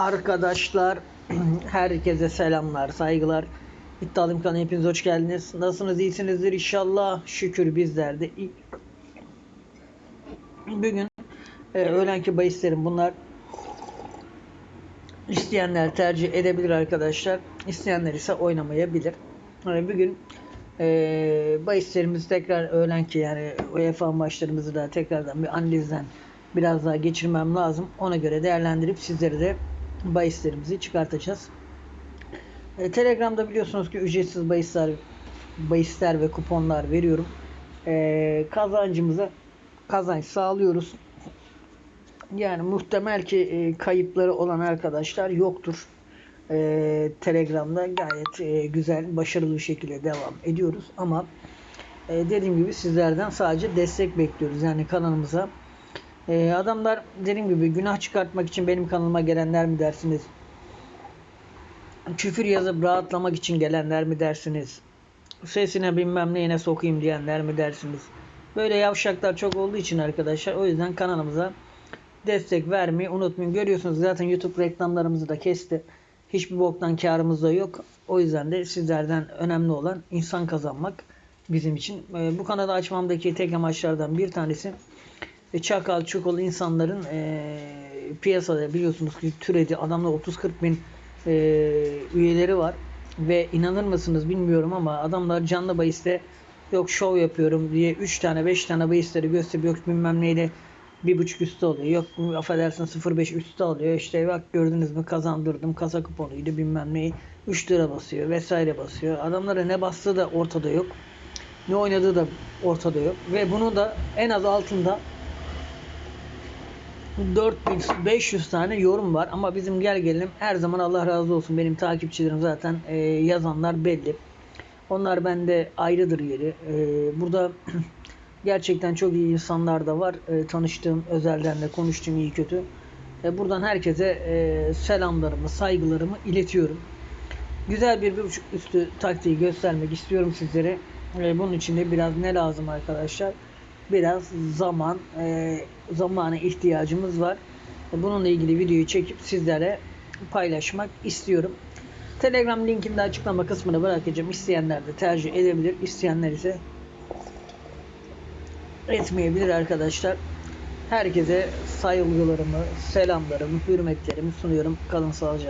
Arkadaşlar herkese selamlar, saygılar. İddialı İmkanı hepiniz hoş geldiniz. Nasılsınız, iyisinizdir inşallah. Şükür bizler de. Bugün e, öğlenki bahislerim bunlar. İsteyenler tercih edebilir arkadaşlar. İsteyenler ise oynamayabilir. Yani bugün e, bahislerimizi tekrar öğlenki yani UEFA maçlarımızı da tekrardan bir analizden biraz daha geçirmem lazım. Ona göre değerlendirip sizlere de bahislerimizi çıkartacağız. E, Telegram'da biliyorsunuz ki ücretsiz bahisler, bahisler ve kuponlar veriyorum. E, kazancımıza kazanç sağlıyoruz. Yani muhtemel ki e, kayıpları olan arkadaşlar yoktur. E, Telegram'da gayet e, güzel, başarılı bir şekilde devam ediyoruz. Ama e, dediğim gibi sizlerden sadece destek bekliyoruz. Yani kanalımıza. E, adamlar dediğim gibi günah çıkartmak için benim kanalıma gelenler mi dersiniz? Küfür yazıp rahatlamak için gelenler mi dersiniz? Sesine bilmem neyine sokayım diyenler mi dersiniz? Böyle yavşaklar çok olduğu için arkadaşlar o yüzden kanalımıza destek vermeyi unutmayın. Görüyorsunuz zaten YouTube reklamlarımızı da kesti. Hiçbir boktan karımız da yok. O yüzden de sizlerden önemli olan insan kazanmak bizim için. Ee, bu kanalı açmamdaki tek amaçlardan bir tanesi çakal çukalı insanların e, piyasada biliyorsunuz ki türedi. Adamda 30-40 bin e, üyeleri var. Ve inanır mısınız bilmiyorum ama adamlar canlı bahiste yok şov yapıyorum diye 3 tane 5 tane bahisleri gösteriyor. Yok bilmem neyle bir buçuk üstü oluyor. Yok affedersin 0.5 üstü alıyor. İşte bak gördünüz mü kazandırdım kasa kuponuydu bilmem neyi 3 lira basıyor vesaire basıyor. Adamlara ne bastığı da ortada yok. Ne oynadığı da ortada yok. Ve bunu da en az altında 4500 tane yorum var ama bizim gel gelelim her zaman Allah razı olsun benim takipçilerim zaten e, yazanlar belli. Onlar bende ayrıdır yeri. E, burada gerçekten çok iyi insanlar da var. E, tanıştığım, özelden de konuştuğum iyi kötü. E, buradan herkese e, selamlarımı, saygılarımı iletiyorum. Güzel bir bir buçuk üstü taktiği göstermek istiyorum sizlere. E, bunun için de biraz ne lazım arkadaşlar? Biraz zaman, e, zamana ihtiyacımız var. Bununla ilgili videoyu çekip sizlere paylaşmak istiyorum. Telegram linkini de açıklama kısmına bırakacağım. İsteyenler de tercih edebilir. İsteyenler ise etmeyebilir arkadaşlar. Herkese saygılarımı, selamlarımı, hürmetlerimi sunuyorum. Kalın sağlıcakla.